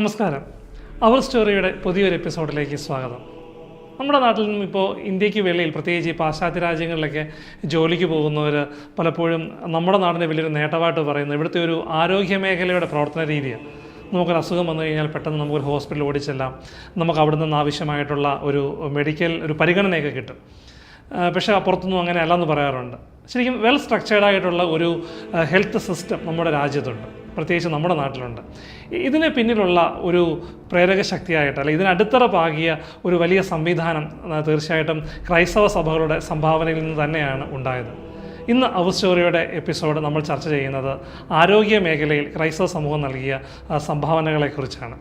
നമസ്കാരം. അവർ സ്റ്റോറിയുടെ പുതിയൊരു എപ്പിസോഡിലേക്ക് സ്വാഗതം. നമ്മുടെ നാട്ടിൽ നിന്നും ഇപ്പോൾ ഇന്ത്യയ്ക്ക് വെളിയിൽ പ്രത്യേകിച്ച് ഈ പാശ്ചാത്യ രാജ്യങ്ങളിലൊക്കെ ജോലിക്ക് പോകുന്നവർ പലപ്പോഴും നമ്മുടെ നാടിന്റെ വലിയൊരു നേട്ടമായിട്ട് പറയുന്നത് ഇവിടുത്തെ ഒരു ആരോഗ്യ മേഖലയുടെ പ്രവർത്തന രീതിയാണ്. നമുക്കൊരു അസുഖം വന്നു കഴിഞ്ഞാൽ പെട്ടെന്ന് നമുക്കൊരു ഹോസ്പിറ്റൽ ഓടിച്ചെല്ലാം നമുക്ക് അവിടെ നിന്ന് ആവശ്യമായിട്ടുള്ള ഒരു മെഡിക്കൽ ഒരു പരിഗണനയൊക്കെ കിട്ടും. പക്ഷേ പുറത്തൊന്നും അങ്ങനെ അല്ലെന്ന് പറയാറുണ്ട്. ശരിക്കും വെൽ സ്ട്രക്ചേർഡ് ആയിട്ടുള്ള ഒരു ഹെൽത്ത് സിസ്റ്റം നമ്മുടെ രാജ്യത്തുണ്ട്. പ്രത്യേകിച്ച് നമ്മുടെ നാട്ടിലുണ്ട്. ഇതിന് പിന്നിലുള്ള ഒരു പ്രേരക ശക്തിയായിട്ട് അല്ലെങ്കിൽ ഇതിന് അടിത്തറ പാകിയ ഒരു വലിയ സംവിധാനം തീർച്ചയായിട്ടും ക്രൈസ്തവ സഭകളുടെ സംഭാവനയിൽ നിന്ന് തന്നെയാണ് ഉണ്ടായത്. ഇന്ന് അവർ സ്റ്റോറിയുടെ എപ്പിസോഡ് നമ്മൾ ചർച്ച ചെയ്യുന്നത് ആരോഗ്യ മേഖലയിൽ ക്രൈസ്തവ സമൂഹം നൽകിയ സംഭാവനകളെക്കുറിച്ചാണ്.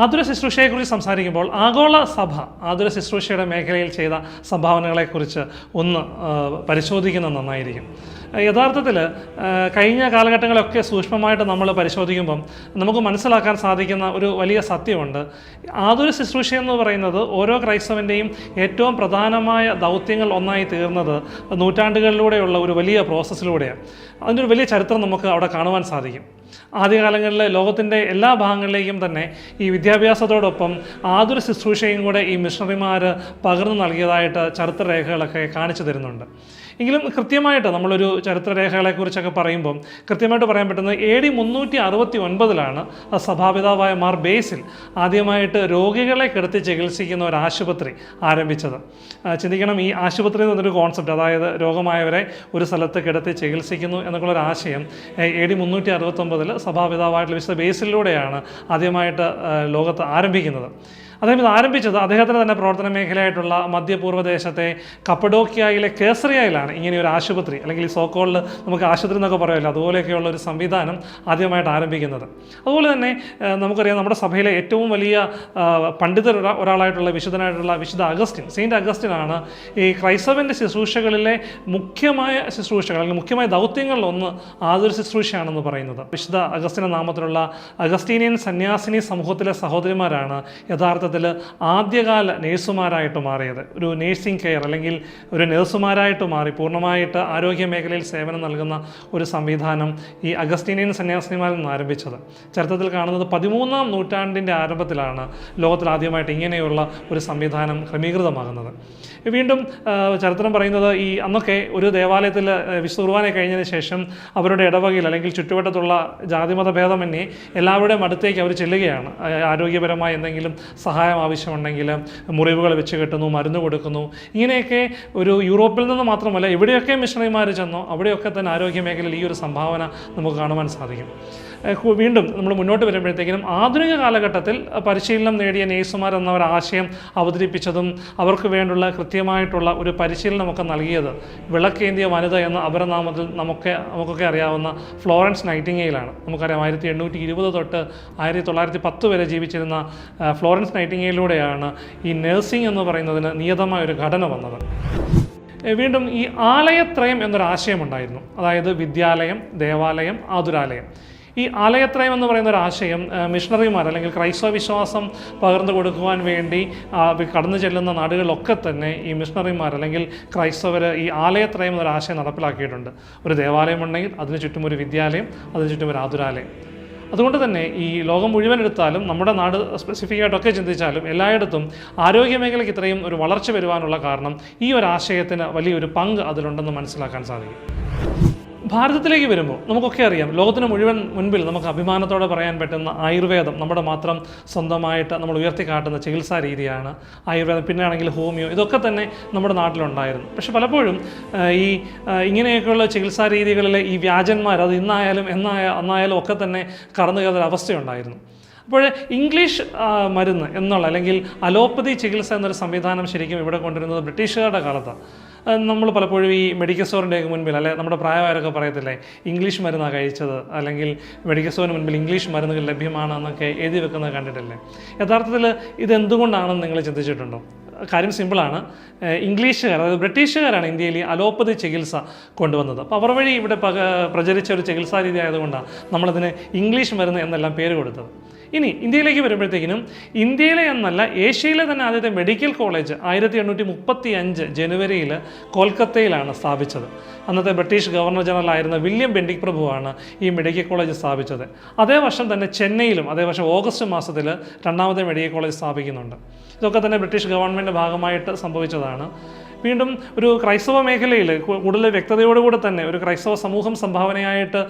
ആതുര ശുശ്രൂഷയെക്കുറിച്ച് സംസാരിക്കുമ്പോൾ ആഗോള സഭ ആതുര ശുശ്രൂഷയുടെ മേഖലയിൽ ചെയ്ത സംഭാവനകളെക്കുറിച്ച് ഒന്ന് പരിശോധിക്കുന്നത് നന്നായിരിക്കും. യഥാർത്ഥത്തിൽ കഴിഞ്ഞ കാലഘട്ടങ്ങളൊക്കെ സൂക്ഷ്മമായിട്ട് നമ്മൾ പരിശോധിക്കുമ്പം നമുക്ക് മനസ്സിലാക്കാൻ സാധിക്കുന്ന ഒരു വലിയ സത്യമുണ്ട്. ആതുര ശുശ്രൂഷ എന്ന് പറയുന്നത് ഓരോ ക്രൈസ്തവന്റെയും ഏറ്റവും പ്രധാനമായ ദൗത്യങ്ങൾ ഒന്നായി തീർന്നത് നൂറ്റാണ്ടുകളിലൂടെയുള്ള ഒരു വലിയ പ്രോസസ്സിലൂടെയാണ്. അതിന്റെ ഒരു വലിയ ചരിത്രം നമുക്ക് അവിടെ കാണുവാൻ സാധിക്കും. ആദ്യകാലങ്ങളിൽ ലോകത്തിന്റെ എല്ലാ ഭാഗങ്ങളിലേക്കും തന്നെ ഈ വിദ്യാഭ്യാസത്തോടൊപ്പം ആതുര ശുശ്രൂഷയും കൂടെ ഈ മിഷണറിമാർ പകർന്നു നൽകിയതായിട്ട് ചരിത്രരേഖകളൊക്കെ കാണിച്ചു തരുന്നുണ്ട്. എങ്കിലും കൃത്യമായിട്ട് നമ്മളൊരു ചരിത്രരേഖകളെക്കുറിച്ചൊക്കെ പറയുമ്പം കൃത്യമായിട്ട് പറയാൻ പറ്റുന്നത് എ ഡി മുന്നൂറ്റി അറുപത്തി ഒൻപതിലാണ് സഭാപിതാവായ മാർ ബേസിൽ ആദ്യമായിട്ട് രോഗികളെ കിടത്തി ചികിത്സിക്കുന്ന ഒരു ആശുപത്രി ആരംഭിച്ചത്. ചിന്തിക്കണം ഈ ആശുപത്രി എന്നൊരു കോൺസെപ്റ്റ് അതായത് രോഗമായവരെ ഒരു സ്ഥലത്ത് കിടത്തി ചികിത്സിക്കുന്നു എന്നൊക്കെയുള്ളൊരു ആശയം എ ഡി മുന്നൂറ്റി അറുപത്തൊമ്പതിൽ സഭാപിതാവായിട്ടുള്ള വിശുദ്ധ ബേസിലൂടെയാണ് ആദ്യമായിട്ട് ലോകത്ത് ആരംഭിക്കുന്നത്. അദ്ദേഹം ഇത് ആരംഭിച്ചത് അദ്ദേഹത്തിന് തന്നെ പ്രവർത്തന മേഖലയായിട്ടുള്ള മധ്യപൂർവദേശത്തെ കപ്പഡോക്കിയയിലെ കേസറിയയിലാണ്. ഇങ്ങനെ ഒരു ആശുപത്രി അല്ലെങ്കിൽ ഈ സോക്കോളിൽ നമുക്ക് ആശുപത്രി എന്നൊക്കെ പറയുമല്ലോ അതുപോലെയൊക്കെയുള്ള ഒരു സംവിധാനം ആദ്യമായിട്ട് ആരംഭിക്കുന്നത്. അതുപോലെ തന്നെ നമുക്കറിയാം നമ്മുടെ സഭയിലെ ഏറ്റവും വലിയ പണ്ഡിതർ ഒരാ- ഒരാളായിട്ടുള്ള വിശുദ്ധനായിട്ടുള്ള വിശുദ്ധ അഗസ്റ്റിൻ സെയിന്റ് അഗസ്റ്റിനാണ് ഈ ക്രൈസ്തവന്റെ ശുശ്രൂഷകളിലെ മുഖ്യമായ ശുശ്രൂഷകൾ അല്ലെങ്കിൽ മുഖ്യമായ ദൗത്യങ്ങളിലൊന്ന് ആതൊരു ശുശ്രൂഷയാണെന്ന് പറയുന്നത്. വിശുദ്ധ അഗസ്റ്റിന്റെ നാമത്തിലുള്ള അഗസ്റ്റീനിയൻ സന്യാസിനി സമൂഹത്തിലെ സഹോദരിമാരാണ് യഥാർത്ഥത്തിൽ ആദ്യകാല നേഴ്സുമാരായിട്ട് മാറിയത്. ഒരു നേഴ്സിംഗ് കെയർ അല്ലെങ്കിൽ ഒരു നേഴ്സുമാരായിട്ട് മാറി പൂർണമായിട്ട് ആരോഗ്യ മേഖലയിൽ സേവനം നൽകുന്ന ഒരു സംവിധാനം ഈ അഗസ്റ്റീനിയൻ സന്യാസിനിമാരിൽ നിന്ന് ആരംഭിച്ചത്. ചരിത്രത്തിൽ കാണുന്നത് പതിമൂന്നാം നൂറ്റാണ്ടിന്റെ ആരംഭത്തിലാണ് ലോകത്തിൽ ആദ്യമായിട്ട് ഇങ്ങനെയുള്ള ഒരു സംവിധാനം ക്രമീകൃതമാകുന്നത്. വീണ്ടും ചരിത്രം പറയുന്നത് ഈ അന്നൊക്കെ ഒരു ദേവാലയത്തിൽ വിശുദ്ധ കുർബാന കഴിഞ്ഞതിന് ശേഷം അവരുടെ ഇടവകയിൽ അല്ലെങ്കിൽ ചുറ്റുവട്ടത്തുള്ള ജാതിമത ഭേദമന്യേ എല്ലാവരുടെയും അടുത്തേക്ക് അവർ ചെല്ലുകയാണ്. ആരോഗ്യപരമായ എന്തെങ്കിലും സഹായം ആവശ്യമുണ്ടെങ്കിൽ മുറിവുകൾ വെച്ച് കെട്ടുന്നു മരുന്ന് കൊടുക്കുന്നു. ഇങ്ങനെയൊക്കെ ഒരു യൂറോപ്പിൽ നിന്ന് മാത്രമല്ല എവിടെയൊക്കെ മിഷണറിമാർ ചെന്നോ അവിടെയൊക്കെ തന്നെ ആരോഗ്യ മേഖലയിൽ ഈ ഒരു സംഭാവന നമുക്ക് കാണുവാൻ സാധിക്കും. വീണ്ടും നമ്മൾ മുന്നോട്ട് വരുമ്പോഴത്തേക്കിനും ആധുനിക കാലഘട്ടത്തിൽ പരിശീലനം നേടിയ നേഴ്സുമാർ എന്ന ആശയം അവതരിപ്പിച്ചതും അവർക്ക് വേണ്ടുള്ള കൃത്യമായിട്ടുള്ള ഒരു പരിശീലനമൊക്കെ നൽകിയത് വിളക്കേന്തിയ വനിത എന്ന അപരനാമത്തിൽ നമുക്ക് നമുക്കൊക്കെ അറിയാവുന്ന ഫ്ലോറൻസ് നൈറ്റിങ്ങയിലാണ് നമുക്കറിയാം ആയിരത്തി എണ്ണൂറ്റി ഇരുപത് തൊട്ട് ആയിരത്തി തൊള്ളായിരത്തി പത്ത് വരെ ജീവിച്ചിരുന്ന ഫ്ലോറൻസ് നൈറ്റിങ്ങയിലൂടെയാണ് ഈ നഴ്സിംഗ് എന്ന് പറയുന്നതിന് നിയതമായ ഒരു ഘടന വന്നത്. വീണ്ടും ഈ ആലയത്രയം എന്നൊരു ആശയമുണ്ടായിരുന്നു അതായത് വിദ്യാലയം ദേവാലയം ആതുരാലയം. ഈ ആലയത്രയം എന്ന് പറയുന്ന ഒരു ആശയം മിഷണറിമാർ അല്ലെങ്കിൽ ക്രൈസ്തവ വിശ്വാസം പകർന്നു കൊടുക്കുവാൻ വേണ്ടി കടന്നു ചെല്ലുന്ന നാടുകളിലൊക്കെ തന്നെ ഈ മിഷണറിമാർ അല്ലെങ്കിൽ ക്രൈസ്തവർ ഈ ആലയത്രയം എന്നൊരു ആശയം നടപ്പിലാക്കിയിട്ടുണ്ട്. ഒരു ദേവാലയം ഉണ്ടെങ്കിൽ അതിന് ചുറ്റും ഒരു വിദ്യാലയം അതിന് ചുറ്റും ഒരു ആതുരാലയം. അതുകൊണ്ട് തന്നെ ഈ ലോകം മുഴുവൻ എടുത്താലും നമ്മുടെ നാട് സ്പെസിഫിക്കായിട്ടൊക്കെ ചിന്തിച്ചാലും എല്ലായിടത്തും ആരോഗ്യ മേഖലയ്ക്ക് ഇത്രയും ഒരു വളർച്ച വരുവാനുള്ള കാരണം ഈ ഒരു ആശയത്തിന് വലിയൊരു പങ്ക് അതിലുണ്ടെന്ന് മനസ്സിലാക്കാൻ സാധിക്കും. ഭാരതത്തിലേക്ക് വരുമ്പോൾ നമുക്കൊക്കെ അറിയാം ലോകത്തിന് മുഴുവൻ മുൻപിൽ നമുക്ക് അഭിമാനത്തോടെ പറയാൻ പറ്റുന്ന ആയുർവേദം നമ്മുടെ മാത്രം സ്വന്തമായിട്ട് നമ്മൾ ഉയർത്തി കാട്ടുന്ന ചികിത്സാ രീതിയാണ് ആയുർവേദം. പിന്നെയാണെങ്കിൽ ഹോമിയോ ഇതൊക്കെ തന്നെ നമ്മുടെ നാട്ടിലുണ്ടായിരുന്നു. പക്ഷെ പലപ്പോഴും ഈ ഇങ്ങനെയൊക്കെയുള്ള ചികിത്സാ രീതികളിലെ ഈ വ്യാജന്മാർ അത് ഇന്നായാലും എന്നായ അന്നായാലും ഒക്കെ തന്നെ കടന്നു കയറുന്ന അവസ്ഥയുണ്ടായിരുന്നു അപ്പോൾ ഇംഗ്ലീഷ് മരുന്ന് എന്നുള്ള അല്ലെങ്കിൽ അലോപ്പതി ചികിത്സ എന്നൊരു സംവിധാനം ശരിക്കും ഇവിടെ കൊണ്ടുവരുന്നത് ബ്രിട്ടീഷുകാരുടെ കാലത്താണ്. നമ്മൾ പലപ്പോഴും ഈ മെഡിക്കൽ സ്റ്റോറിന്റെയൊക്കെ മുൻപിൽ അല്ലെ നമ്മുടെ പ്രായമായവരൊക്കെ പറയത്തില്ലേ ഇംഗ്ലീഷ് മരുന്നാണ് കഴിച്ചത് അല്ലെങ്കിൽ മെഡിക്കൽ സ്റ്റോറിന് മുൻപിൽ ഇംഗ്ലീഷ് മരുന്നുകൾ ലഭ്യമാണ് എന്നൊക്കെ എഴുതി വെക്കുന്നത് കണ്ടിട്ടില്ലേ? യഥാർത്ഥത്തിൽ ഇതെന്തുകൊണ്ടാണെന്ന് നിങ്ങൾ ചിന്തിച്ചിട്ടുണ്ടോ? കാര്യം സിമ്പിളാണ് ഇംഗ്ലീഷുകാർ അതായത് ബ്രിട്ടീഷുകാരാണ് ഇന്ത്യയിൽ ഈ അലോപ്പതി ചികിത്സ കൊണ്ടുവന്നത്. അപ്പോൾ അവർ വഴി ഇവിടെ പ്രചരിച്ച ഒരു ചികിത്സാ രീതി ആയതുകൊണ്ടാണ് നമ്മളതിന് ഇംഗ്ലീഷ് മരുന്ന് എന്നെല്ലാം പേര് കൊടുത്തത്. ഇനി ഇന്ത്യയിലേക്ക് വരുമ്പോഴത്തേക്കിനും ഇന്ത്യയിലെ എന്നല്ല ഏഷ്യയിലെ തന്നെ ആദ്യത്തെ മെഡിക്കൽ കോളേജ് ആയിരത്തി എണ്ണൂറ്റി മുപ്പത്തി അഞ്ച് ജനുവരിയിൽ കൊൽക്കത്തയിലാണ് സ്ഥാപിച്ചത്. അന്നത്തെ ബ്രിട്ടീഷ് ഗവർണർ ജനറൽ ആയിരുന്ന വില്യം ബെൻഡിക് പ്രഭുവാണ് ഈ മെഡിക്കൽ കോളേജ് സ്ഥാപിച്ചത്. അതേ വർഷം തന്നെ ചെന്നൈയിലും അതേ വർഷം ഓഗസ്റ്റ് മാസത്തിൽ രണ്ടാമത്തെ മെഡിക്കൽ കോളേജ് സ്ഥാപിക്കുന്നുണ്ട്. ഇതൊക്കെ തന്നെ ബ്രിട്ടീഷ് ഗവൺമെന്റ് ഭാഗമായിട്ട് സംഭവിച്ചതാണ്. വീണ്ടും ഒരു ക്രൈസ്തവ മേഖലയിൽ കൂടുതൽ വ്യക്തതയോടുകൂടെ തന്നെ ഒരു ക്രൈസ്തവ സമൂഹം സംഭാവനയായിട്ട്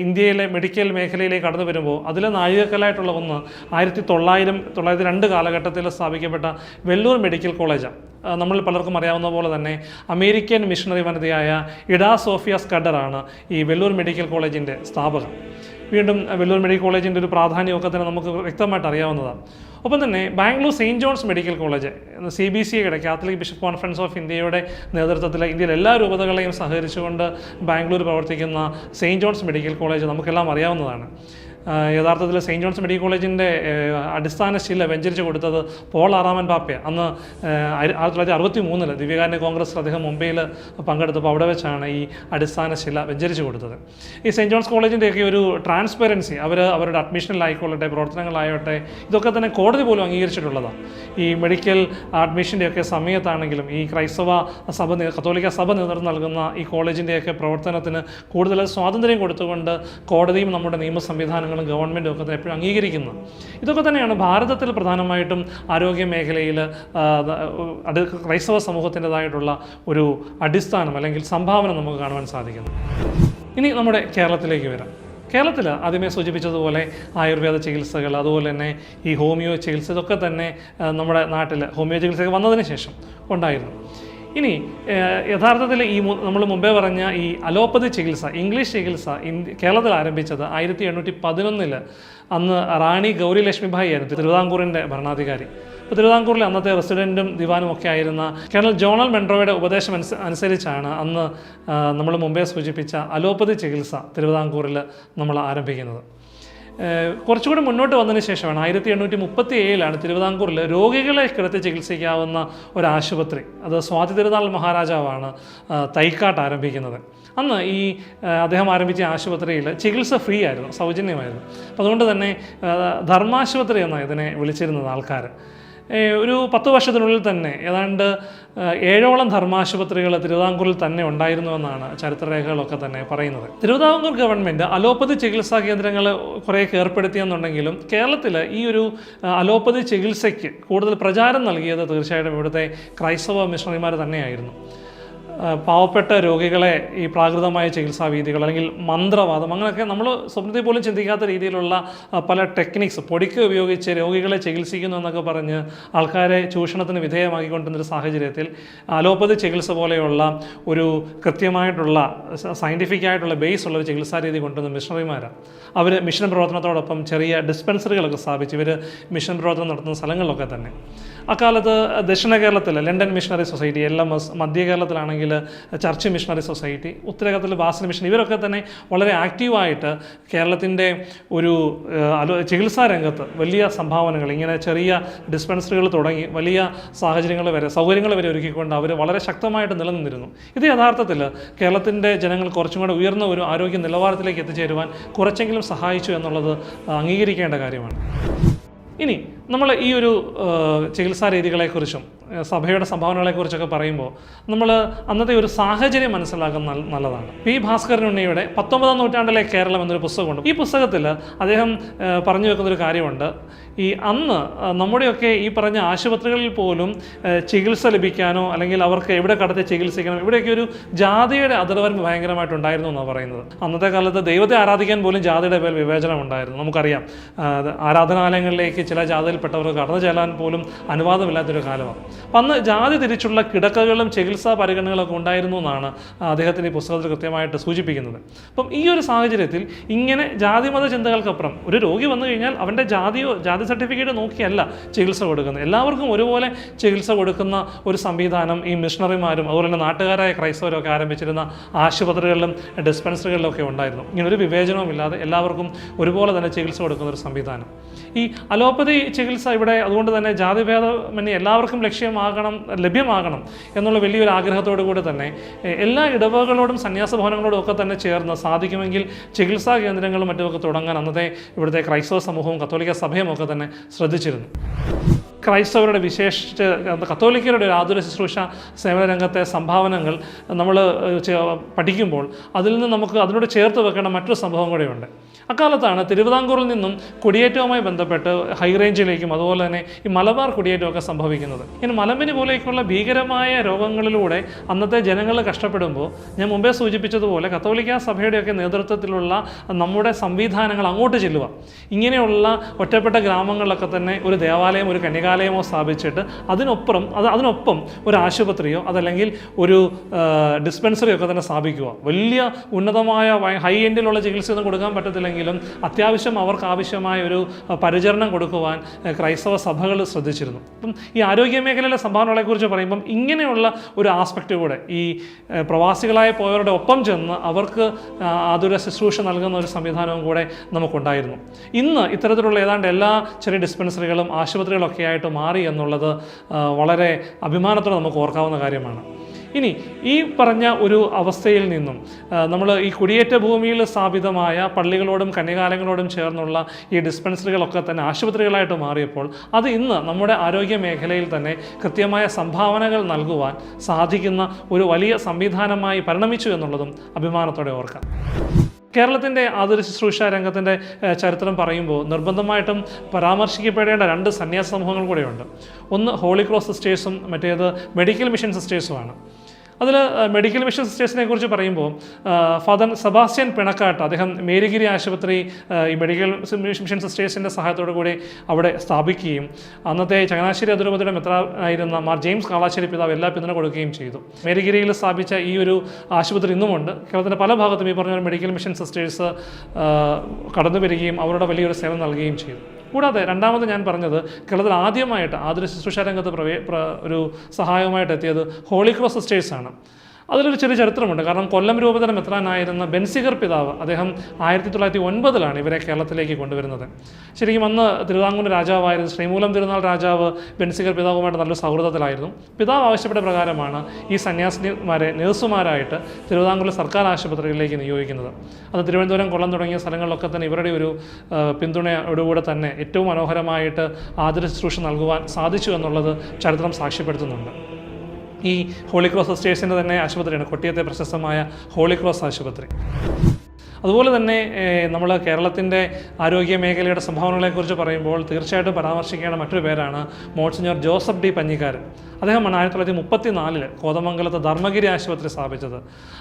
ഇന്ത്യയിലെ മെഡിക്കൽ മേഖലയിലേക്ക് കടന്നു വരുമ്പോൾ അതിലെ നാഴികക്കല്ലായിട്ടുള്ള ഒന്ന് ആയിരത്തി തൊള്ളായിരം തൊള്ളായിരത്തി രണ്ട് കാലഘട്ടത്തിൽ സ്ഥാപിക്കപ്പെട്ട വെല്ലൂർ മെഡിക്കൽ കോളേജാണ് നമ്മൾ പലർക്കും അറിയാവുന്ന പോലെ തന്നെ അമേരിക്കൻ മിഷണറി വനിതയായ ഇഡാ സോഫിയ സ്കഡറാണ് ഈ വെല്ലൂർ മെഡിക്കൽ കോളേജിന്റെ സ്ഥാപകം വീണ്ടും വെള്ളൂർ മെഡിക്കൽ കോളേജിന്റെ ഒരു പ്രാധാന്യമൊക്കെ തന്നെ നമുക്ക് വ്യക്തമായിട്ട് അറിയാവുന്നതാണ്. ഒപ്പം തന്നെ Bangalore Saint John's medical college C B C ഐയുടെ കാത്തലിക് ബിഷപ്പ് കോൺഫറൻസ് ഓഫ് ഇന്ത്യയുടെ നേതൃത്വത്തിൽ ഇന്ത്യയിലെ എല്ലാ രൂപതകളെയും സഹകരിച്ചുകൊണ്ട് ബാംഗ്ലൂർ പ്രവർത്തിക്കുന്ന സെയിന്റ് ജോൺസ് മെഡിക്കൽ കോളേജ് നമുക്കെല്ലാം അറിയാവുന്നതാണ്. യഥാർത്ഥത്തിൽ സെയിന്റ് ജോൺസ് മെഡിക്കൽ കോളേജിന്റെ അടിസ്ഥാന ശില വെഞ്ചരിച്ച് കൊടുത്തത് പോൾ ആറാമൻ പാപ്പയ. അന്ന് ആയിരത്തി തൊള്ളായിരത്തി അറുപത്തി മൂന്നിൽ ദിവ്യകാരുണ്യ കോൺഗ്രസ്സിൽ അദ്ദേഹം മുംബൈയിൽ പങ്കെടുത്തപ്പോൾ അവിടെ വെച്ചാണ് ഈ അടിസ്ഥാന ശില വെഞ്ചരിച്ച് കൊടുത്തത്. ഈ സെയിന്റ് ജോൺസ് കോളേജിന്റെയൊക്കെ ഒരു ട്രാൻസ്പെറൻസി അവർ അവരുടെ അഡ്മിഷനിലായിക്കൊള്ളട്ടെ പ്രവർത്തനങ്ങളായോട്ടെ ഇതൊക്കെ തന്നെ കോടതി പോലും അംഗീകരിച്ചിട്ടുള്ളതാണ് ഈ മെഡിക്കൽ അഡ്മിഷന്റെയൊക്കെ സമയത്താണെങ്കിലും ഈ ക്രൈസ്തവ സഭ കത്തോലിക്ക സഭ നേതൃത്വം നൽകുന്ന ഈ കോളേജിന്റെയൊക്കെ പ്രവർത്തനത്തിന് കൂടുതൽ സ്വാതന്ത്ര്യം കൊടുത്തുകൊണ്ട് കോടതിയും നമ്മുടെ നിയമ സംവിധാനങ്ങളും ഗവൺമെന്റും ഒക്കെ തന്നെ എപ്പോഴും അംഗീകരിക്കുന്നത് ഇതൊക്കെ തന്നെയാണ് ഭാരതത്തിൽ പ്രധാനമായിട്ടും ആരോഗ്യ മേഖലയിൽ ക്രൈസ്തവ സമൂഹത്തിന്റെതായിട്ടുള്ള ഒരു അടിസ്ഥാനം അല്ലെങ്കിൽ സംഭാവന നമുക്ക് കാണുവാൻ സാധിക്കുന്നു. ഇനി നമ്മുടെ കേരളത്തിലേക്ക് വരാം. കേരളത്തിൽ ആദ്യമേ സൂചിപ്പിച്ചതുപോലെ ആയുർവേദ ചികിത്സകൾ അതുപോലെ തന്നെ ഈ ഹോമിയോ ചികിത്സ ഇതൊക്കെ തന്നെ നമ്മുടെ നാട്ടിൽ ഹോമിയോ ചികിത്സയൊക്കെ വന്നതിന് ശേഷം ഉണ്ടായിരുന്നു. ഇനി യഥാർത്ഥത്തിൽ ഈ നമ്മൾ മുമ്പേ പറഞ്ഞ ഈ അലോപ്പതി ചികിത്സ ഇംഗ്ലീഷ് ചികിത്സ കേരളത്തിൽ ആരംഭിച്ചത് ആയിരത്തി എണ്ണൂറ്റി പതിനൊന്നിൽ അന്ന് റാണി ഗൗരി ലക്ഷ്മിഭായി ആയിരുന്നു തിരുവിതാംകൂറിന്റെ ഭരണാധികാരി. അപ്പോൾ തിരുവിതാംകൂറിലെ അന്നത്തെ റെസിഡന്റും ദിവാനും ഒക്കെ ആയിരുന്ന കേണൽ ജോണൽ മെൻട്രോയുടെ ഉപദേശം അനുസ അനുസരിച്ചാണ് അന്ന് നമ്മൾ മുമ്പേ സൂചിപ്പിച്ച അലോപ്പതി ചികിത്സ തിരുവിതാംകൂറിൽ നമ്മൾ ആരംഭിക്കുന്നത്. കുറച്ചുകൂടി മുന്നോട്ട് വന്നതിന് ശേഷമാണ് ആയിരത്തി എണ്ണൂറ്റി മുപ്പത്തി ഏഴിലാണ് തിരുവിതാംകൂറിൽ രോഗികളെ കിടത്തി ചികിത്സിക്കാവുന്ന ഒരു ആശുപത്രി. അത് സ്വാതി തിരുനാൾ മഹാരാജാവാണ് തൈക്കാട്ട് ആരംഭിക്കുന്നത്. അന്ന് ഈ അദ്ദേഹം ആരംഭിച്ച ആശുപത്രിയിൽ ചികിത്സ ഫ്രീ ആയിരുന്നു സൗജന്യമായിരുന്നു. അതുകൊണ്ട് തന്നെ ധർമാശുപത്രി എന്നാണ് ഇതിനെ വിളിച്ചിരുന്നത് ആൾക്കാർ ഒരു പത്ത് വർഷത്തിനുള്ളിൽ തന്നെ ഏതാണ്ട് ഏഴോളം ധർമാശുപത്രികൾ തിരുവിതാംകൂറിൽ തന്നെ ഉണ്ടായിരുന്നുവെന്നാണ് ചരിത്രരേഖകളൊക്കെ തന്നെ പറയുന്നത്. തിരുവിതാംകൂർ ഗവൺമെന്റ് അലോപ്പതി ചികിത്സാ കേന്ദ്രങ്ങൾ കുറേയൊക്കെ ഏർപ്പെടുത്തിയെന്നുണ്ടെങ്കിലും കേരളത്തിൽ ഈ ഒരു അലോപ്പതി ചികിത്സയ്ക്ക് കൂടുതൽ പ്രചാരം നൽകിയത് തീർച്ചയായിട്ടും ഇവിടുത്തെ ക്രൈസ്തവ മിഷണറിമാർ തന്നെയായിരുന്നു. പാവപ്പെട്ട രോഗികളെ ഈ പ്രാകൃതമായ ചികിത്സാ രീതികൾ അല്ലെങ്കിൽ മന്ത്രവാദം അങ്ങനെയൊക്കെ നമ്മൾ സ്വപ്നത്തിൽ പോലും ചിന്തിക്കാത്ത രീതിയിലുള്ള പല ടെക്നിക്സ് പൊടിക്ക് ഉപയോഗിച്ച് രോഗികളെ ചികിത്സിക്കുന്നു എന്നൊക്കെ പറഞ്ഞ് ആൾക്കാരെ ചൂഷണത്തിന് വിധേയമാക്കിക്കൊണ്ടിരുന്നൊരു സാഹചര്യത്തിൽ അലോപ്പതി ചികിത്സ പോലെയുള്ള ഒരു കൃത്യമായിട്ടുള്ള സയന്റിഫിക് ആയിട്ടുള്ള ബേസ് ഉള്ള ഒരു ചികിത്സാ രീതി കൊണ്ടുവന്ന മിഷണറിമാരാണ് അവർ മിഷൻ പ്രവർത്തനത്തോടൊപ്പം ചെറിയ ഡിസ്പെൻസറികളൊക്കെ സ്ഥാപിച്ച് ഇവർ മിഷൻ പ്രവർത്തനം നടത്തുന്ന സ്ഥലങ്ങളിലൊക്കെ തന്നെ. അക്കാലത്ത് ദക്ഷിണ കേരളത്തിൽ London missionary society L M S മധ്യ കേരളത്തിലാണെങ്കിൽ ചർച്ച് മിഷണറി സൊസൈറ്റി ഉത്തര കേരളത്തിൽ ബാസൽ മിഷൻ ഇവരൊക്കെ തന്നെ വളരെ ആക്റ്റീവായിട്ട് കേരളത്തിന്റെ ഒരു ചികിത്സാ രംഗത്ത് വലിയ സംഭാവനകൾ ഇങ്ങനെ ചെറിയ ഡിസ്പെൻസറികൾ തുടങ്ങി വലിയ സാഹചര്യങ്ങൾ വരെ സൗകര്യങ്ങൾ വരെ ഒരുക്കിക്കൊണ്ട് അവർ വളരെ ശക്തമായിട്ട് നിലനിന്നിരുന്നു. ഇത് യഥാർത്ഥത്തിൽ കേരളത്തിന്റെ ജനങ്ങൾ കുറച്ചും കൂടെ ഉയർന്ന ഒരു ആരോഗ്യ നിലവാരത്തിലേക്ക് എത്തിച്ചേരുവാൻ കുറച്ചെങ്കിലും സഹായിച്ചു എന്നുള്ളത് അംഗീകരിക്കേണ്ട കാര്യമാണ്. ഇനി നമ്മൾ ഈ ഒരു ചികിത്സാ രീതികളെക്കുറിച്ചും സഭയുടെ സംഭാവനകളെക്കുറിച്ചൊക്കെ പറയുമ്പോൾ നമ്മൾ അന്നത്തെ ഒരു സാഹചര്യം മനസ്സിലാക്കുന്ന നല്ല- നല്ലതാണ്. പി ഭാസ്കരൻ ഉണ്ണിയുടെ പത്തൊമ്പതാം നൂറ്റാണ്ടിലെ കേരളം എന്നൊരു പുസ്തകമുണ്ട്. ഈ പുസ്തകത്തിൽ അദ്ദേഹം പറഞ്ഞു വെക്കുന്നൊരു കാര്യമുണ്ട്. ഈ അന്ന് നമ്മുടെയൊക്കെ ഈ പറഞ്ഞ ആശുപത്രികളിൽ പോലും ചികിത്സ ലഭിക്കാനോ അല്ലെങ്കിൽ അവർക്ക് എവിടെ കടത്തി ചികിത്സിക്കണം ഇവിടെയൊക്കെ ഒരു ജാതിയുടെ അതിർവരം ഭയങ്കരമായിട്ടുണ്ടായിരുന്നു എന്നാണ് പറയുന്നത്. അന്നത്തെ കാലത്ത് ദൈവത്തെ ആരാധിക്കാൻ പോലും ജാതിയുടെ പേരിൽ വിവേചനം ഉണ്ടായിരുന്നു. നമുക്കറിയാം ആരാധനാലയങ്ങളിലേക്ക് ചില ജാതിയിൽപ്പെട്ടവർക്ക് കടന്നു ചെല്ലാൻ പോലും അനുവാദമില്ലാത്തൊരു കാലമാണ്. അപ്പം അന്ന് ജാതി തിരിച്ചുള്ള കിടക്കകളും ചികിത്സാ പരിഗണനകളൊക്കെ ഉണ്ടായിരുന്നു എന്നാണ് അദ്ദേഹത്തിന്റെ ഈ പുസ്തകത്തിൽ കൃത്യമായിട്ട് സൂചിപ്പിക്കുന്നത്. അപ്പം ഈ ഒരു സാഹചര്യത്തിൽ ഇങ്ങനെ ജാതിമത ചിന്തകൾക്കപ്പുറം ഒരു രോഗി വന്നു കഴിഞ്ഞാൽ അവന്റെ ജാതിയോ ജാതി സർട്ടിഫിക്കറ്റ് നോക്കിയല്ല ചികിത്സ കൊടുക്കുന്നത്. എല്ലാവർക്കും ഒരുപോലെ ചികിത്സ കൊടുക്കുന്ന ഒരു സംവിധാനം ഈ മിഷണറിമാരും അതുപോലെ തന്നെ നാട്ടുകാരായ ക്രൈസ്തവരും ഒക്കെ ആരംഭിച്ചിരുന്ന ആശുപത്രികളിലും ഡിസ്പെൻസറികളിലും ഒക്കെ ഉണ്ടായിരുന്നു. ഇങ്ങനെ ഒരു വിവേചനവുമില്ലാതെ എല്ലാവർക്കും ഒരുപോലെ തന്നെ ചികിത്സ കൊടുക്കുന്ന ഒരു സംവിധാനം. ഈ അലോപ്പതി ചികിത്സ ഇവിടെ അതുകൊണ്ട് തന്നെ ജാതിഭേദമന്യേ എല്ലാവർക്കും ലക്ഷ്യമാകണം ലഭ്യമാകണം എന്നുള്ള വലിയൊരു ആഗ്രഹത്തോടു കൂടി തന്നെ എല്ലാ ഇടവകളോടും സന്യാസ ഭവനങ്ങളോടും ഒക്കെ തന്നെ ചേർന്ന് സാധിക്കുമെങ്കിൽ ചികിത്സാ കേന്ദ്രങ്ങളും മറ്റുമൊക്കെ തുടങ്ങാൻ അന്നത്തെ ഇവിടുത്തെ ക്രൈസ്തവ സമൂഹവും കത്തോലിക്ക സഭയും ഒക്കെ തന്നെ ശ്രദ്ധിച്ചിരുന്നു. ക്രൈസ്തവരുടെ വിശേഷിച്ച് കത്തോലിക്കരുടെ ഒരു ആതുര ശുശ്രൂഷ സേവന രംഗത്തെ സംഭാവനകൾ നമ്മൾ പഠിക്കുമ്പോൾ അതിൽ നിന്ന് നമുക്ക് അതിനോട് ചേർത്ത് വെക്കേണ്ട മറ്റൊരു സംഭവം കൂടെയുണ്ട്. അക്കാലത്താണ് തിരുവിതാംകൂറിൽ നിന്നും കുടിയേറ്റവുമായി ബന്ധപ്പെട്ട് ഹൈ റേഞ്ചിലേക്കും അതുപോലെ തന്നെ ഈ മലബാർ കുടിയേറ്റമൊക്കെ സംഭവിക്കുന്നത്. ഇങ്ങനെ മലമ്പനി പോലെയൊക്കെയുള്ള ഭീകരമായ രോഗങ്ങളിലൂടെ അന്നത്തെ ജനങ്ങൾ കഷ്ടപ്പെടുമ്പോൾ ഞാൻ മുമ്പേ സൂചിപ്പിച്ചതുപോലെ കത്തോലിക്ക സഭയുടെയൊക്കെ നേതൃത്വത്തിലുള്ള നമ്മുടെ സംവിധാനങ്ങൾ അങ്ങോട്ട് ചെല്ലുക. ഇങ്ങനെയുള്ള ഒറ്റപ്പെട്ട ഗ്രാമങ്ങളിലൊക്കെ തന്നെ ഒരു ദേവാലയം ഒരു കന്യകാലയമോ സ്ഥാപിച്ചിട്ട് അതിനൊപ്പം അത് അതിനൊപ്പം ഒരു ആശുപത്രിയോ അതല്ലെങ്കിൽ ഒരു ഡിസ്പെൻസറിയോ ഒക്കെ തന്നെ സ്ഥാപിക്കുക. വലിയ ഉന്നതമായ ഹൈ എൻഡിലുള്ള ചികിത്സയൊന്നും കൊടുക്കാൻ പറ്റത്തില്ലെങ്കിലും അത്യാവശ്യം അവർക്ക് ആവശ്യമായ ഒരു പരിചരണം കൊടുക്കുവാൻ ക്രൈസ്തവ സഭകൾ ശ്രദ്ധിച്ചിരുന്നു. അപ്പം ഈ ആരോഗ്യ മേഖലയിലെ സംഭാവനകളെക്കുറിച്ച് പറയുമ്പം ഇങ്ങനെയുള്ള ഒരു ആസ്പെക്റ്റ് കൂടെ ഈ പ്രവാസികളായ പോയവരുടെ ഒപ്പം ചെന്ന് അവർക്ക് ആതുര ശുശ്രൂഷ നൽകുന്ന ഒരു സംവിധാനവും കൂടെ നമുക്കുണ്ടായിരുന്നു. ഇന്ന് ഇത്തരത്തിലുള്ള ഏതാണ്ട് എല്ലാ ചെറിയ ഡിസ്പെൻസറികളും ആശുപത്രികളൊക്കെ ആയിട്ട് മാറി എന്നുള്ളത് വളരെ അഭിമാനത്തോടെ നമുക്ക് ഓർക്കാവുന്ന കാര്യമാണ്. ഇനി ഈ പറഞ്ഞ ഒരു അവസ്ഥയിൽ നിന്നും നമ്മൾ ഈ കുടിയേറ്റ ഭൂമിയിൽ സ്ഥാപിതമായ പള്ളികളോടും കന്യകാലങ്ങളോടും ചേർന്നുള്ള ഈ ഡിസ്പെൻസറികളൊക്കെ തന്നെ ആശുപത്രികളായിട്ട് മാറിയപ്പോൾ അത് ഇന്ന് നമ്മുടെ ആരോഗ്യ മേഖലയിൽ തന്നെ കൃത്യമായ സംഭാവനകൾ നൽകുവാൻ സാധിക്കുന്ന ഒരു വലിയ സംവിധാനമായി പരിണമിച്ചു എന്നുള്ളതും അഭിമാനത്തോടെ ഓർക്കാം. കേരളത്തിന്റെ ആതുര ശുശ്രൂഷ രംഗത്തിന്റെ ചരിത്രം പറയുമ്പോൾ നിർബന്ധമായിട്ടും പരാമർശിക്കപ്പെടേണ്ട രണ്ട് സന്യാസ സമൂഹങ്ങൾ കൂടെയുണ്ട്. ഒന്ന് ഹോളി ക്രോസ് സിസ്റ്റേഴ്സും മറ്റേത് മെഡിക്കൽ മിഷൻ സിസ്റ്റേഴ്സുമാണ്. അതിൽ മെഡിക്കൽ മിഷൻ സിസ്റ്റേഴ്സിനെ കുറിച്ച് പറയുമ്പോൾ ഫാദർ സെബാസ്റ്റ്യൻ പിണക്കാട്ട് അദ്ദേഹം മേരിഗിരി ആശുപത്രി ഈ മെഡിക്കൽ മിഷൻ സിസ്റ്റേഴ്സിന്റെ സഹായത്തോടു കൂടി അവിടെ സ്ഥാപിക്കുകയും അന്നത്തെ ചങ്ങനാശ്ശേരി അതിരൂപതയുടെ മെത്ര ആയിരുന്ന മാർ ജെയിംസ് കാളാശ്ശേരി പിതാവ് എല്ലാ പിന്തുണ കൊടുക്കുകയും ചെയ്തു. മേരിഗിരിയിൽ സ്ഥാപിച്ച ഈ ഒരു ആശുപത്രി ഇന്നുമുണ്ട്. കേരളത്തിന്റെ പല ഭാഗത്തും ഈ പറഞ്ഞ മെഡിക്കൽ മിഷൻ സിസ്റ്റേഴ്സ് കടന്നു വരികയും അവരുടെ വലിയൊരു സേവനം നൽകുകയും ചെയ്തു. കൂടാതെ രണ്ടാമത് ഞാൻ പറഞ്ഞത് കേരളത്തിൽ ആദ്യമായിട്ട് ആതുര ശുശ്രൂഷ രംഗത്ത് പ്രവേ ഒരു സഹായവുമായിട്ട് എത്തിയത് ഹോളി ക്രോസ് സിസ്റ്റേഴ്സാണ് അതിലൊരു ചെറിയ ചരിത്രമുണ്ട്. കാരണം കൊല്ലം രൂപതയുടെ മെത്രാനായിരുന്ന ബെൻസിഗർ പിതാവ് അദ്ദേഹം ആയിരത്തി തൊള്ളായിരത്തി ഒൻപതിലാണ് ഇവരെ കേരളത്തിലേക്ക് കൊണ്ടുവരുന്നത്. ശരിക്കും അന്ന് തിരുവിതാംകൂർ രാജാവായിരുന്നു. ശ്രീമൂലം തിരുനാൾ രാജാവ് ബെൻസിഗർ പിതാവുമായിട്ട് നല്ല സൗഹൃദത്തിലായിരുന്നു. പിതാവ് ആവശ്യപ്പെട്ട പ്രകാരമാണ് ഈ സന്യാസിനിമാരെ നഴ്സുമാരായിട്ട് തിരുവിതാംകൂറിലെ സർക്കാർ ആശുപത്രികളിലേക്ക് നിയോഗിക്കുന്നത്. അത് തിരുവനന്തപുരം കൊല്ലം തുടങ്ങിയ സ്ഥലങ്ങളിലൊക്കെ തന്നെ ഇവരുടെ ഒരു പിന്തുണയോടുകൂടെ തന്നെ ഏറ്റവും മനോഹരമായിട്ട് ആതുര ശുശ്രൂഷ നൽകുവാൻ സാധിച്ചു എന്നുള്ളത് ചരിത്രം സാക്ഷ്യപ്പെടുത്തുന്നുണ്ട്. ഈ ഹോളി ക്രോസ് തന്നെ ആശുപത്രിയാണ്. കൊട്ടിയത്തെ പ്രശസ്തമായ ഹോളി ക്രോസ് ആശുപത്രി. അതുപോലെ തന്നെ നമ്മൾ കേരളത്തിന്റെ ആരോഗ്യ മേഖലയുടെ സംഭാവനകളെക്കുറിച്ച് പറയുമ്പോൾ തീർച്ചയായിട്ടും പരാമർശിക്കേണ്ട മറ്റൊരു പേരാണ് മോൺസിഞ്ഞർ ജോസഫ് ഡി പഞ്ഞിക്കാരൻ. അദ്ദേഹമാണ് ആയിരത്തി തൊള്ളായിരത്തി മുപ്പത്തി നാലിൽ കോതമംഗലത്ത് ധർമ്മഗിരി ആശുപത്രി സ്ഥാപിച്ചത്.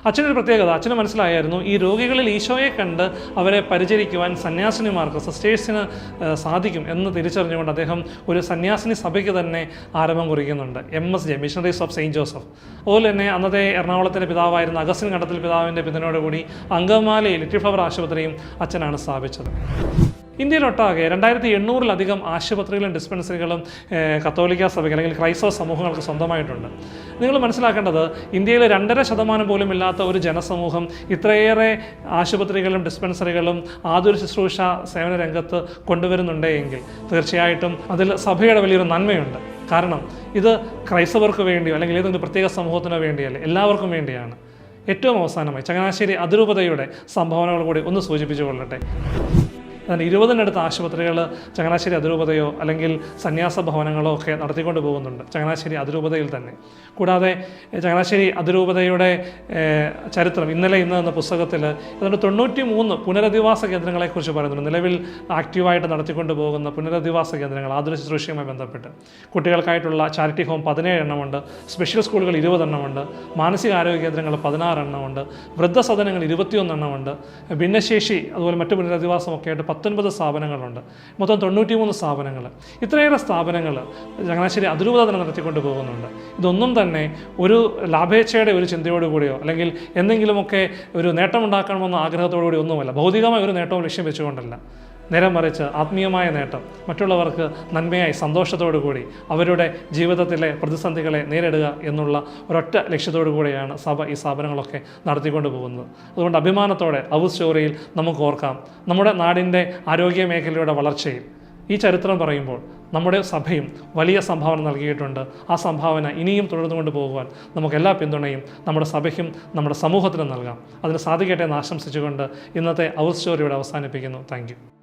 അച്ഛനൊരു പ്രത്യേകത അച്ഛന് മനസ്സിലായിരുന്നു ഈ രോഗികളിൽ ഈശോയെ കണ്ട് അവരെ പരിചരിക്കുവാൻ സന്യാസിനിമാർക്ക് സിസ്റ്റേഴ്സിന് സാധിക്കും എന്ന് തിരിച്ചറിഞ്ഞുകൊണ്ട് അദ്ദേഹം ഒരു സന്യാസിനി സഭയ്ക്ക് തന്നെ ആരംഭം കുറിക്കുന്നുണ്ട്. M S J missionaries of Saint Joseph. അതുപോലെ തന്നെ അന്നത്തെ എറണാകുളത്തിന്റെ പിതാവായിരുന്ന അഗസ്റ്റിൻ കണ്ടത്തിൽ പിതാവിന്റെ പിന്തുണയോടുകൂടി അങ്കമാലി ലിറ്റിൽ ഫ്ലവർ ആശുപത്രിയും അച്ഛനാണ് സ്ഥാപിച്ചത്. ഇന്ത്യയിലൊട്ടാകെ രണ്ടായിരത്തി എണ്ണൂറിലധികം ആശുപത്രികളും ഡിസ്പെൻസറികളും കത്തോലിക്ക സഭയ്ക്ക് അല്ലെങ്കിൽ ക്രൈസ്തവ സമൂഹങ്ങൾക്ക് സ്വന്തമായിട്ടുണ്ട്. നിങ്ങൾ മനസ്സിലാക്കേണ്ടത് ഇന്ത്യയിൽ രണ്ടര ശതമാനം പോലും ഇല്ലാത്ത ഒരു ജനസമൂഹം ഇത്രയേറെ ആശുപത്രികളും ഡിസ്പെൻസറികളും ആതുര ശുശ്രൂഷ സേവന രംഗത്ത് കൊണ്ടുവരുന്നുണ്ടെങ്കിൽ തീർച്ചയായിട്ടും അതിൽ സഭയുടെ വലിയൊരു നന്മയുണ്ട്. കാരണം ഇത് ക്രൈസ്തവർക്ക് വേണ്ടിയോ അല്ലെങ്കിൽ ഏതെങ്കിലും പ്രത്യേക സമൂഹത്തിനോ വേണ്ടിയല്ല എല്ലാവർക്കും വേണ്ടിയാണ്. ഏറ്റവും അവസാനമായി ചങ്ങനാശ്ശേരി അതിരൂപതയുടെ സംഭാവനകൾ കൂടി ഒന്ന് സൂചിപ്പിച്ചു കൊള്ളട്ടെ. അതിന് ഇരുപതിനടുത്ത് ആശുപത്രികൾ ചങ്ങനാശ്ശേരി അതിരൂപതയോ അല്ലെങ്കിൽ സന്യാസ ഭവനങ്ങളോ ഒക്കെ നടത്തിക്കൊണ്ട് പോകുന്നുണ്ട് ചങ്ങനാശ്ശേരി അതിരൂപതയിൽ തന്നെ. കൂടാതെ ചങ്ങനാശ്ശേരി അതിരൂപതയുടെ ചരിത്രം ഇന്നലെ ഇന്ന് എന്ന പുസ്തകത്തിൽ ഏതാണ്ട് തൊണ്ണൂറ്റി മൂന്ന് പുനരധിവാസ കേന്ദ്രങ്ങളെക്കുറിച്ച് പറയുന്നുണ്ട്. നിലവിൽ ആക്റ്റീവായിട്ട് നടത്തിക്കൊണ്ട് പോകുന്ന പുനരധിവാസ കേന്ദ്രങ്ങൾ ആതുര ശുശ്രൂഷയുമായി ബന്ധപ്പെട്ട്. കുട്ടികൾക്കായിട്ടുള്ള ചാരിറ്റി ഹോം പതിനേഴ് എണ്ണമുണ്ട് സ്പെഷ്യൽ സ്കൂളുകൾ ഇരുപതെണ്ണമുണ്ട് മാനസികാരോഗ്യ കേന്ദ്രങ്ങൾ പതിനാറ് എണ്ണമുണ്ട് വൃദ്ധസദനങ്ങൾ ഇരുപത്തിയൊന്ന് എണ്ണമുണ്ട് ഭിന്നശേഷി അതുപോലെ മറ്റു പുനരധിവാസമൊക്കെ ആയിട്ട് പത്തൊൻപത് സ്ഥാപനങ്ങളുണ്ട്. മൊത്തം തൊണ്ണൂറ്റി മൂന്ന് സ്ഥാപനങ്ങൾ ഇത്രയേറെ സ്ഥാപനങ്ങൾ ചങ്ങനാശ്ശേരി അതിരൂപത നടത്തിക്കൊണ്ട് പോകുന്നുണ്ട്. ഇതൊന്നും തന്നെ ഒരു ലാഭേച്ഛയുടെ ഒരു ചിന്തയോടുകൂടിയോ അല്ലെങ്കിൽ എന്തെങ്കിലുമൊക്കെ ഒരു നേട്ടമുണ്ടാക്കണമെന്ന ആഗ്രഹത്തോടു കൂടി ഒന്നുമല്ല. ഭൗതികമായ ഒരു നേട്ടവും ലക്ഷ്യം വെച്ചുകൊണ്ടല്ല. നേരെ മറിച്ച് ആത്മീയമായ നേട്ടം. മറ്റുള്ളവർക്ക് നന്മയായി സന്തോഷത്തോടു കൂടി അവരുടെ ജീവിതത്തിലെ പ്രതിസന്ധികളെ നേരിടുക എന്നുള്ള ഒരൊറ്റ ലക്ഷ്യത്തോടു കൂടിയാണ് സഭ ഈ സ്ഥാപനങ്ങളൊക്കെ നടത്തിക്കൊണ്ട് പോകുന്നത്. അതുകൊണ്ട് അഭിമാനത്തോടെ ഔ സ്റ്റോറിയിൽ നമുക്ക് ഓർക്കാം നമ്മുടെ നാടിന്റെ ആരോഗ്യ മേഖലയുടെ വളർച്ചയിൽ. ഈ ചരിത്രം പറയുമ്പോൾ നമ്മുടെ സഭയും വലിയ സംഭാവന നൽകിയിട്ടുണ്ട്. ആ സംഭാവന ഇനിയും തുടർന്നുകൊണ്ട് പോകുവാൻ നമുക്ക് എല്ലാ പിന്തുണയും നമ്മുടെ സഭയ്ക്കും നമ്മുടെ സമൂഹത്തിനും നൽകാം. അതിന് സാധിക്കട്ടെ എന്ന് ആശംസിച്ചുകൊണ്ട് ഇന്നത്തെ ഔ സ്റ്റോറിയോടെ അവസാനിപ്പിക്കുന്നു. താങ്ക്